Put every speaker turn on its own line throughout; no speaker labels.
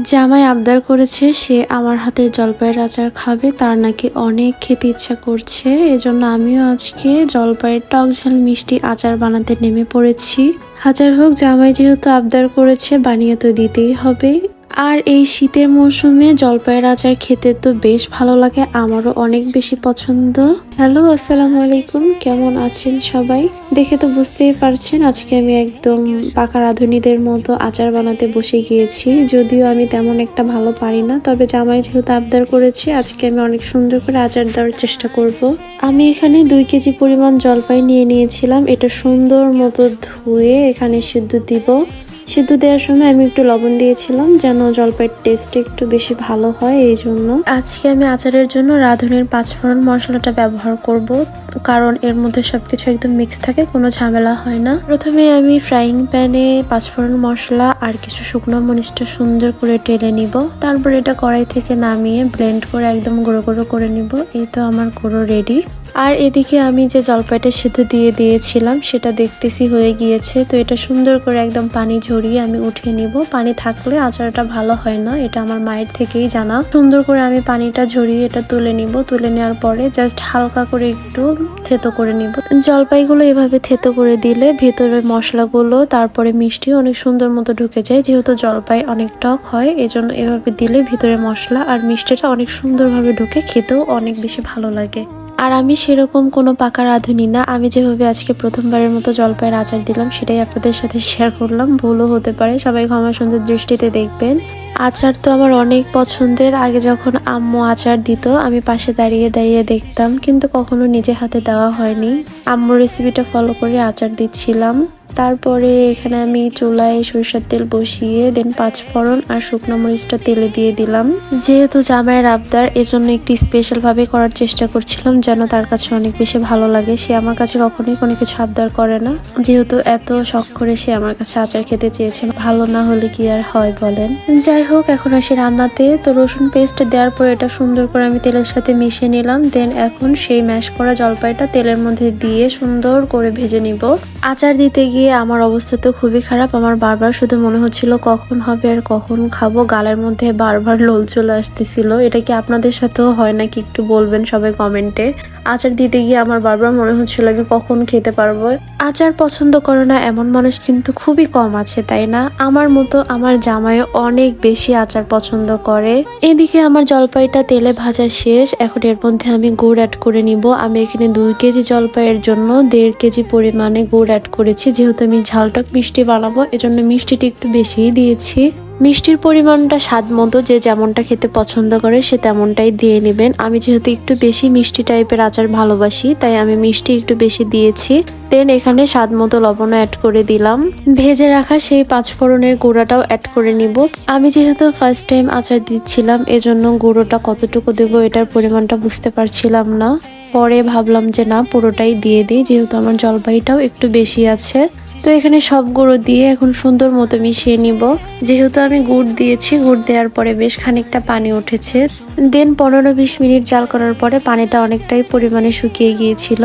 জামাই আবদার করেছে সে আমার হাতের জলপাইয়ের আচার খাবে, তার নাকি অনেক খেতে ইচ্ছা করছে। এজন্য আমিও আজকে জলপাইয়ের টক ঝাল মিষ্টি আচার বানাতে নেমে পড়েছি। হাজার হোক জামাই যেহেতু আবদার করেছে, বানিয়ে তো দিতেই হবে। আর এই শীতের মৌসুমে জলপাইয়ের আচার খেতে তো বেশ ভালো লাগে, আমারও অনেক বেশি পছন্দ। হ্যালো, আসসালামু আলাইকুম, কেমন আছেন সবাই? দেখে তো বুঝতেই পারছেন, আজকে আমি একদম পাকা রাঁধুনিদের মতো আচার বানাতে বসে গিয়েছি, যদিও আমি তেমন একটা ভালো পারি না, তবে জামাই যেহেতু আবদার করেছি, আজকে আমি অনেক সুন্দর করে আচার দেওয়ার চেষ্টা করব। আমি এখানে দুই কেজি পরিমাণ জলপাই নিয়ে নিয়েছিলাম, এটা সুন্দর মতো ধুয়ে এখানে সিদ্ধ দিব। সিদ্ধ দেওয়ার সময় আমি একটু লবণ দিয়েছিলাম যেন জলপাইয়ের টেস্ট একটু বেশি ভালো হয়, এই জন্য। আজকে আমি আচারের জন্য রাঁধুনির পাঁচফোড়ন মশলাটা ব্যবহার করব, কারণ এর মধ্যে সবকিছু একদম মিক্স থাকে, কোনো ঝামেলা হয় না। প্রথমে আমি ফ্রাইং প্যানে পাঁচফোড়ন মশলা আর কিছু শুকনো মরিচটা সুন্দর করে টেলে নিব। তারপর এটা কড়াই থেকে নামিয়ে ব্লেন্ড করে একদম গুঁড়ো গুঁড়ো করে নিব। এই তো আমার গুঁড়ো রেডি আর এদিকে আমি যে জলপাইটা সিদ্ধ দিয়ে দিয়েছিলাম, সেটা দেখতেছি হয়ে গিয়েছে। তো এটা সুন্দর করে একদম পানি ঝরিয়ে আমি উঠিয়ে নিব। পানি থাকলে আচারটা ভালো হয় না, এটা আমার মায়ের থেকেই জানা। সুন্দর করে আমি পানিটা ঝরিয়ে এটা তুলে নিব। তুলে নেওয়ার পরে জাস্ট হালকা করে একটু থেতো করে নিব। জলপাইগুলো এভাবে থেতো করে দিলে ভেতরে মশলাগুলো, তারপরে মিষ্টি অনেক সুন্দর মতো ঢুকে যায়। যেহেতু জলপাই অনেক টক হয়, এজন্য এভাবে দিলে ভিতরে মশলা আর মিষ্টিটা অনেক সুন্দরভাবে ঢুকে, খেতেও অনেক বেশি ভালো লাগে। আর আমি সেরকম কোনো পাকা রাঁধুনি না। আমি যেভাবে আজকে প্রথমবারের মতো জলপাইয়ের আচার দিলাম, সেটাই আপনাদের সাথে শেয়ার করলাম। ভুলও হতে পারে, সবাই ক্ষমা সুন্দর দৃষ্টিতে দেখবেন। আচার তো আমার অনেক পছন্দের। আগে যখন আম্মু আচার দিত, আমি পাশে দাঁড়িয়ে দাঁড়িয়ে দেখতাম, কিন্তু কখনো নিজে হাতে দেওয়া হয়নি। আম্মুর রেসিপিটা ফলো করে আচার দিচ্ছিলাম। তারপরে এখানে আমি চুলায় সরিষার তেল বসিয়ে দেন পাঁচ ফোড়ন আর শুকনো মরিচটা তেলে দিয়ে দিলাম। যেহেতু জামাইয়ের আবদার, এজন্য একটি স্পেশাল ভাবে করার চেষ্টা করছিলাম যেন তার কাছে অনেক বেশি ভালো লাগে। সে আমার কাছে কখনোই কোনো কিছু আবদার করে না। যেহেতু এত শখ করে সে আমার কাছে আচার খেতে চেয়েছে, ভালো না হলে কি আর হয় বলেন। যাই হোক, এখন আসি রান্নাতে। তো রসুন পেস্ট দেওয়ার পর এটা সুন্দর করে আমি তেলের সাথে মিশিয়ে নিলাম। দেন এখন সেই ম্যাশ করা জলপাইটা তেলের মধ্যে দিয়ে সুন্দর করে ভেজে নিব। আচার দিতে গিয়ে আমার অবস্থা তো খুবই খারাপ। আমার বারবার শুধু মনে হচ্ছিল কখন হবে আর কখন খাব। গালের মধ্যে বারবার লোল চলে আসতেছিল। এটা কি আপনাদের সাথেও হয় নাকি একটু বলবেন সবাই কমেন্টে? আচার দিতে গিয়ে আমার বারবার মনে হচ্ছিল আমি কখন খেতে পারব। আচার পছন্দ করে না, এমন মানুষ কিন্তু খুবই কম আছে, তাই না? আমার মতো আমার জামাইও অনেক বেশি আচার পছন্দ করে। এদিকে আমার জলপাইটা তেলে ভাজা শেষ, এখন এর মধ্যে আমি গুড় অ্যাড করে নিব। আমি এখানে দুই কেজি জলপাইয়ের জন্য দেড় কেজি পরিমাণে গুড় অ্যাড করেছি, যেহেতু আমি ঝালটক মিষ্টি বানাবো, এজন্য মিষ্টিটি একটু বেশিই দিয়েছি। মিষ্টির পরিমাণটা স্বাদ মতো, যে যেমনটা খেতে পছন্দ করে সে তেমনটাই দিয়ে নেবেন। আমি যেহেতু একটু বেশি মিষ্টি টাইপের আচার ভালোবাসি, তাই আমি মিষ্টি একটু বেশি দিয়েছি। দেন এখানে স্বাদ মতো লবণও অ্যাড করে দিলাম। ভেজে রাখা সেই পাঁচফোড়নের গুঁড়াটাও অ্যাড করে নিব। আমি যেহেতু ফার্স্ট টাইম আচার দিচ্ছিলাম, এজন্য গুঁড়োটা কতটুকু দেবো এটার পরিমাণটা বুঝতে পারছিলাম না। পরে ভাবলাম যে না, পুরোটাই দিয়ে দিই, যেহেতু আমার জলপাইটাও একটু বেশি আছে। তো এখানে সব গুঁড়ো দিয়ে এখন সুন্দর মতো মিশিয়ে নিব। যেহেতু আমি গুড় দিয়েছি, গুড় দেওয়ার পরে বেশ খানিকটা পানি উঠেছে। দেন পনেরো বিশ মিনিট জাল করার পরে পানিটা অনেকটাই পরিমাণে শুকিয়ে গিয়েছিল।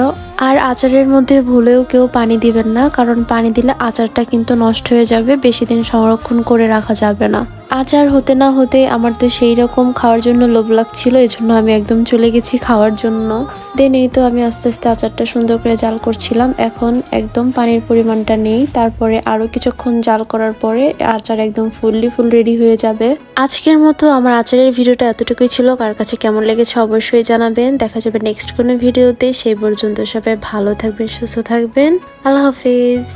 আর আচারের মধ্যে ভুলেও কেউ পানি দিবেন না, কারণ পানি দিলে আচারটা কিন্তু নষ্ট হয়ে যাবে, বেশি দিন সংরক্ষণ করে রাখা যাবে না। আচার হতে না হতে আমার তো সেই রকম খাওয়ার জন্য লোভ লাগছিল এই জন্য আমি একদম চলে গেছি খাওয়ার জন্য। দেন এই তো আমি আস্তে আস্তে আচারটা সুন্দর করে জাল করছিলাম। এখন একদম পানির পরিমাণটা নেই, তারপরে আরও কিছুক্ষণ জাল করার পরে আচার একদম ফুললি ফুল রেডি হয়ে যাবে। আজকের মতো আমার আচারের ভিডিওটা এতটুকুই ছিল, কার কাছে কেমন লেগেছে অবশ্যই জানাবেন। দেখা যাবে নেক্সট কোনো ভিডিওতে, সেই পর্যন্ত সবাই ভালো থাকবেন, সুস্থ থাকবেন। আল্লাহ হাফিজ।